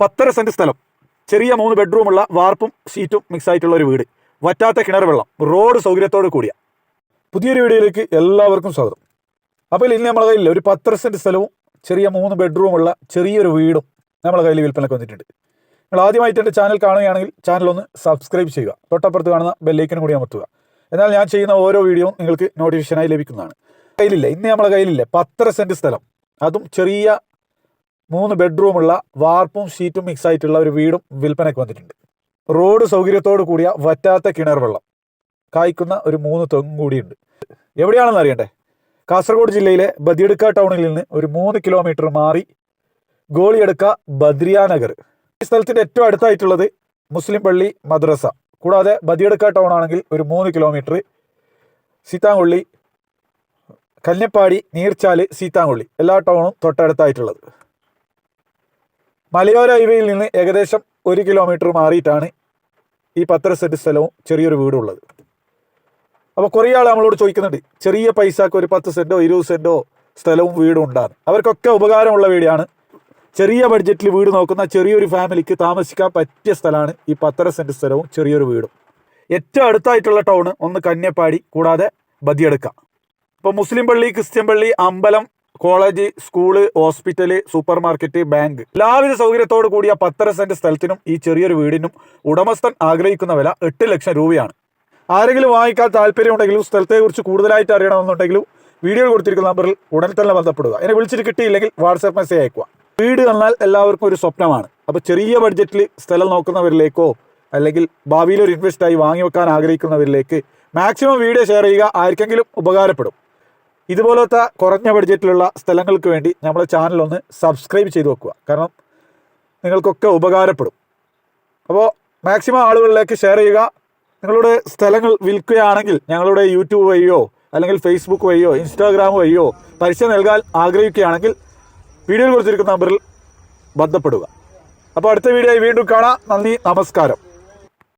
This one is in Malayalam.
പത്തര സെന്റ് സ്ഥലം. ചെറിയ മൂന്ന് ബെഡ്റൂമുള്ള വാർപ്പും ഷീറ്റും മിക്സ് ആയിട്ടുള്ള ഒരു വീട്. വറ്റാത്ത കിണർ വെള്ളം. റോഡ് സൗകര്യത്തോട് കൂടിയ. പുതിയൊരു വീഡിയോയിലേക്ക് എല്ലാവർക്കും സ്വാഗതം. അപ്പോൾ ഇന്ന് നമ്മളെ കയ്യിൽ ഒരു പത്തര സെന്റ് സ്ഥലവും ചെറിയ മൂന്ന് ബെഡ്റൂമുള്ള ചെറിയൊരു വീടും നമ്മളെ കയ്യിൽ വിൽപ്പനക്ക് വന്നിട്ടുണ്ട്. നിങ്ങൾ ആദ്യമായിട്ട് എന്റെ ചാനൽ കാണുകയാണെങ്കിൽ ചാനൽ ഒന്ന് സബ്സ്ക്രൈബ് ചെയ്യുക. തൊട്ടപ്പുറത്ത് കാണുന്ന ബെല്ലൈക്കനും കൂടി അമർത്തുക. എന്നാൽ ഞാൻ ചെയ്യുന്ന ഓരോ വീഡിയോയും നിങ്ങൾക്ക് നോട്ടിഫിക്കേഷനായി ലഭിക്കുന്നതാണ്. കയ്യിലില്ല. ഇന്ന് നമ്മളെ കയ്യിലില്ല. പത്തര സെന്റ് സ്ഥലം. അതും ചെറിയ മൂന്ന് ബെഡ്റൂമുള്ള വാർപ്പും ഷീറ്റും മിക്സ് ആയിട്ടുള്ള ഒരു വീടും വിൽപ്പനയ്ക്ക് വന്നിട്ടുണ്ട്. റോഡ് സൗകര്യത്തോട് കൂടിയ വറ്റാത്ത കിണർ വെള്ളം കായ്ക്കുന്ന ഒരു മൂന്ന് തെങ്ങും കൂടിയുണ്ട്. എവിടെയാണെന്ന് അറിയണ്ടേ? കാസർഗോഡ് ജില്ലയിലെ ബദിയടുക്ക ടൗണിൽ നിന്ന് ഒരു മൂന്ന് കിലോമീറ്റർ മാറി ഗോളിയടുക്ക ബദ്രിയാനഗർ ഈ സ്ഥലത്തിന്റെ ഏറ്റവും അടുത്തായിട്ടുള്ളത് മുസ്ലിം പള്ളി മദ്രസ. കൂടാതെ ബദിയടുക്ക ടൗൺ ആണെങ്കിൽ ഒരു മൂന്ന് കിലോമീറ്റർ സീതാങ്കൊള്ളി കല്യപ്പാടി നീർച്ചാൽ സീതാങ്കൊള്ളി. എല്ലാ ടൗണും തൊട്ടടുത്തായിട്ടുള്ളത്. മലയോര ഹൈവേയിൽ നിന്ന് ഏകദേശം ഒരു കിലോമീറ്റർ മാറിയിട്ടാണ് ഈ പത്തര സെറ്റ് സ്ഥലവും ചെറിയൊരു വീടുള്ളത്. അപ്പോൾ കുറേ ആൾ നമ്മളോട് ചോദിക്കുന്നുണ്ട് ചെറിയ പൈസക്ക് ഒരു പത്ത് സെന്റോ ഇരുപത് സെന്റോ സ്ഥലവും വീടും ഉണ്ടാണ് അവർക്കൊക്കെ ഉപകാരമുള്ള വീടാണ്. ചെറിയ ബഡ്ജറ്റിൽ വീട് നോക്കുന്ന ചെറിയൊരു ഫാമിലിക്ക് താമസിക്കാൻ പറ്റിയ സ്ഥലമാണ് ഈ പത്തര സെന്റ് സ്ഥലവും ചെറിയൊരു വീടും. ഏറ്റവും അടുത്തായിട്ടുള്ള ടൗൺ ഒന്ന് കന്യപ്പാടി കൂടാതെ ബദിയെടുക്കാം. ഇപ്പോൾ മുസ്ലിം പള്ളി ക്രിസ്ത്യൻ പള്ളി അമ്പലം college school hospital supermarket bank. എല്ലാവിധ സൗകര്യത്തോടു കൂടിയ പത്തര സെന്റ് സ്ഥലത്തിനും ഈ ചെറിയൊരു വീടിനും ഉടമസ്ഥൻ ആഗ്രഹിക്കുന്ന വില എട്ട് ലക്ഷം രൂപയാണ്. ആരെങ്കിലും വാങ്ങിക്കാൻ താല്പര്യമുണ്ടെങ്കിലും സ്ഥലത്തെക്കുറിച്ച് കൂടുതലായിട്ട് അറിയണമെന്നുണ്ടെങ്കിലും വീഡിയോ കൊടുത്തിരിക്കുന്ന നമ്പറിൽ ഉടൻ തന്നെ ബന്ധപ്പെടുക. എന്നെ വിളിച്ചിട്ട് കിട്ടിയില്ലെങ്കിൽ വാട്സാപ്പ് മെസ്സേജ് അയക്കുക വീട് എന്നാൽ എല്ലാവർക്കും ഒരു സ്വപ്നമാണ്. അപ്പോൾ ചെറിയ ബഡ്ജറ്റിൽ സ്ഥലം നോക്കുന്നവരിലേക്കോ അല്ലെങ്കിൽ ഭാവിയിൽ ഒരു ഇൻവെസ്റ്റായി വാങ്ങി വെക്കാൻ ആഗ്രഹിക്കുന്നവരിലേക്ക് മാക്സിമം വീഡിയോ ഷെയർ ചെയ്യുക ആർക്കെങ്കിലും ഉപകാരപ്പെടും. ഇതുപോലത്തെ കുറഞ്ഞ ബഡ്ജറ്റിലുള്ള സ്ഥലങ്ങൾക്ക് വേണ്ടി നമ്മളെ ചാനൽ ഒന്ന് സബ്സ്ക്രൈബ് ചെയ്ത് വെക്കുക. കാരണം നിങ്ങൾക്കൊക്കെ ഉപകാരപ്പെടും. അപ്പോൾ മാക്സിമം ആളുകളിലേക്ക് ഷെയർ ചെയ്യുക. നിങ്ങളുടെ സ്ഥലങ്ങൾ വിൽക്കുകയാണെങ്കിൽ ഞങ്ങളുടെ യൂട്യൂബ് വഴിയോ അല്ലെങ്കിൽ ഫേസ്ബുക്ക് വഴിയോ ഇൻസ്റ്റാഗ്രാം വഴിയോ പരസ്യം നൽകാൻ ആഗ്രഹിക്കുകയാണെങ്കിൽ വീഡിയോയിൽ കൊടുത്തിരിക്കുന്ന നമ്പറിൽ ബന്ധപ്പെടുക. അപ്പോൾ അടുത്ത വീഡിയോയിൽ വീണ്ടും കാണാം. നന്ദി നമസ്കാരം.